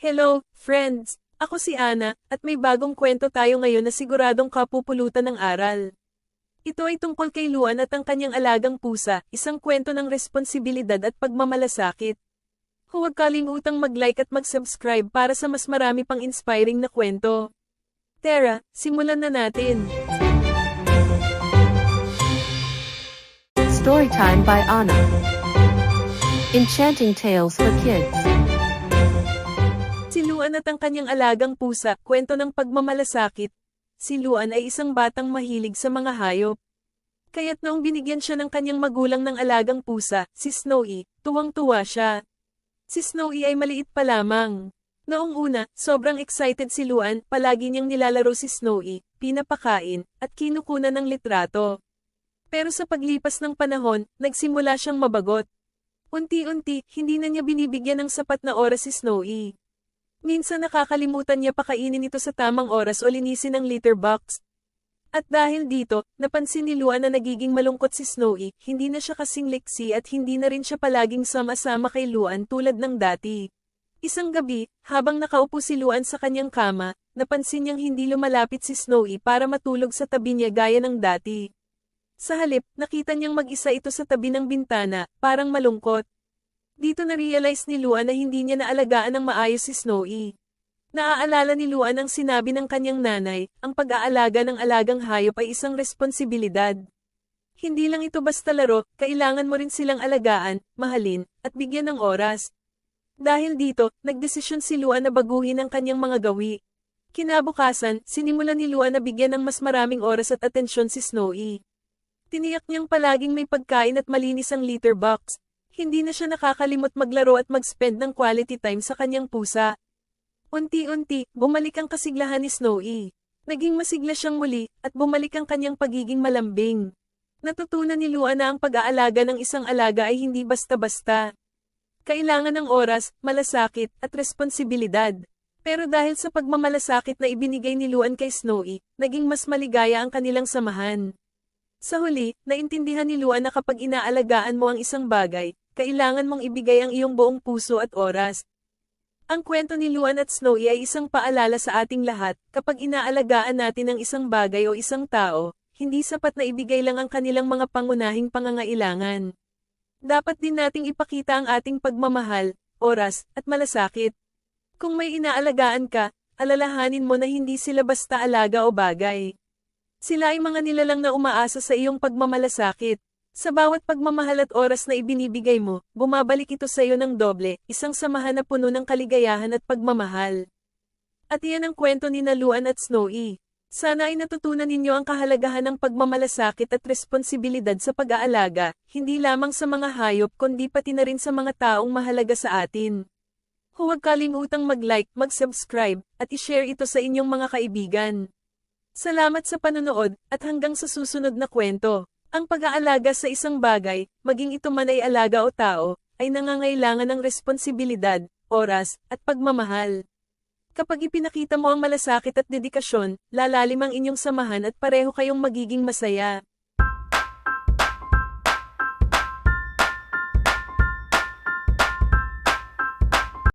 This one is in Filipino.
Hello, friends! Ako si Ana, at may bagong kwento tayo ngayon na siguradong kapupulutan ng aral. Ito ay tungkol kay Luan at ang kanyang alagang pusa, isang kwento ng responsibilidad at pagmamalasakit. Huwag kalimutang mag-like at mag-subscribe para sa mas marami pang inspiring na kwento. Tara, simulan na natin. Storytime by Anna. Enchanting Tales for Kids. Luan at ang kanyang alagang pusa, kwento ng pagmamalasakit. Si Luan ay isang batang mahilig sa mga hayop. Kaya't noong binigyan siya ng kanyang magulang ng alagang pusa, si Snowy, tuwang-tuwa siya. Si Snowy ay maliit pa lamang. Noong una, sobrang excited si Luan, palagi niyang nilalaro si Snowy, pinapakain, at kinukunan ng litrato. Pero sa paglipas ng panahon, nagsimula siyang mabagot. Unti-unti, hindi na niya binibigyan ng sapat na oras si Snowy. Minsan nakakalimutan niya pakainin ito sa tamang oras o linisin ang litter box. At dahil dito, napansin ni Luan na nagiging malungkot si Snowy, hindi na siya kasing liksi at hindi na rin siya palaging sama-sama kay Luan tulad ng dati. Isang gabi, habang nakaupo si Luan sa kanyang kama, napansin niyang hindi lumalapit si Snowy para matulog sa tabi niya gaya ng dati. Sa halip, nakita niyang mag-isa ito sa tabi ng bintana, parang malungkot. Dito na-realize ni Luan na hindi niya naalagaan ng maayos si Snowy. Naaalala ni Luan ang sinabi ng kanyang nanay, ang pag-aalaga ng alagang hayop ay isang responsibilidad. Hindi lang ito basta laro, kailangan mo rin silang alagaan, mahalin, at bigyan ng oras. Dahil dito, nagdesisyon si Luan na baguhin ang kanyang mga gawi. Kinabukasan, sinimulan ni Luan na bigyan ng mas maraming oras at atensyon si Snowy. Tiniyak niyang palaging may pagkain at malinis ang litter box. Hindi na siya nakakalimot maglaro at mag-spend ng quality time sa kanyang pusa. Unti-unti, bumalik ang kasiglahan ni Snowy. Naging masigla siyang muli, at bumalik ang kanyang pagiging malambing. Natutunan ni Luan na ang pag-aalaga ng isang alaga ay hindi basta-basta. Kailangan ng oras, malasakit, at responsibilidad. Pero dahil sa pagmamalasakit na ibinigay ni Luan kay Snowy, naging mas maligaya ang kanilang samahan. Sa huli, naintindihan ni Luan na kapag inaalagaan mo ang isang bagay, kailangan mong ibigay ang iyong buong puso at oras. Ang kwento ni Luan at Snowy ay isang paalala sa ating lahat, kapag inaalagaan natin ang isang bagay o isang tao, hindi sapat na ibigay lang ang kanilang mga pangunahing pangangailangan. Dapat din nating ipakita ang ating pagmamahal, oras, at malasakit. Kung may inaalagaan ka, alalahanin mo na hindi sila basta alaga o bagay. Sila ay mga nilalang na umaasa sa iyong pagmamalasakit. Sa bawat pagmamahal at oras na ibinibigay mo, bumabalik ito sa iyo ng doble, isang samahan na puno ng kaligayahan at pagmamahal. At iyan ang kwento ni Naluan at Snowy. Sana ay natutunan ninyo ang kahalagahan ng pagmamalasakit at responsibilidad sa pag-aalaga, hindi lamang sa mga hayop kundi pati na rin sa mga taong mahalaga sa atin. Huwag kalimutang mag-like, mag-subscribe, at i-share ito sa inyong mga kaibigan. Salamat sa panonood, at hanggang sa susunod na kwento. Ang pag-aalaga sa isang bagay, maging ito man ay alaga o tao, ay nangangailangan ng responsibilidad, oras, at pagmamahal. Kapag ipinakita mo ang malasakit at dedikasyon, lalalim ang inyong samahan at pareho kayong magiging masaya.